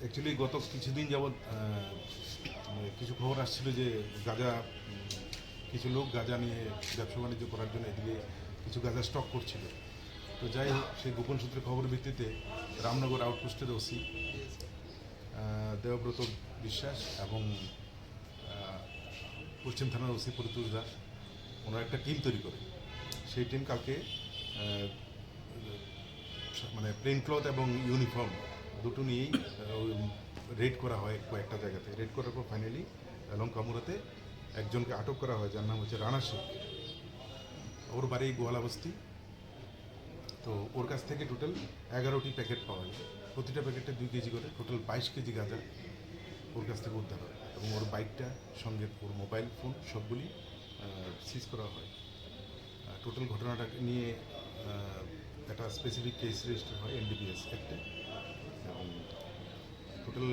Actually গত কিছুদিন যাবৎ মানে কিছু খবর আসছিল যে গাঁজা কিছু লোক গাঁজা নিয়ে ব্যবসা বাণিজ্য করার জন্য এদিকে কিছু গাঁজা স্টক করছিল। তো যাই হোক, সেই গোপন সূত্রে খবরের ভিত্তিতে রামনগর আউটপোস্টের ওসি দেবব্রত বিশ্বাস এবং পশ্চিম থানার ওসি পরিতোষ দাস, ওনারা একটা টিম তৈরি করে। সেই টিম কালকে মানে প্লেন ক্লথ এবং ইউনিফর্ম দুটো নিয়েই রেড করা হয় কয়েকটা জায়গাতে। রেড করার পর ফাইনালি লং কামুরাতে একজনকে আটক করা হয়, যার নাম হচ্ছে রানা শেখ ওর বাড়ি গোয়ালাবস্তি তো ওর কাছ থেকে টোটাল এগারোটি প্যাকেট পাওয়া যায়। প্রতিটা প্যাকেটে দুই কেজি করে টোটাল বাইশ কেজি গাঁজা ওর কাছ থেকে উদ্ধার হয়। এবং ওর বাইকটা সঙ্গে ওর মোবাইল ফোন সবগুলি সিজ করা হয়। টোটাল ঘটনাটা নিয়ে আহ, একটা স্পেসিফিক কেস রেজিস্টার হয় এনডিপিএস একটা এবং টোটাল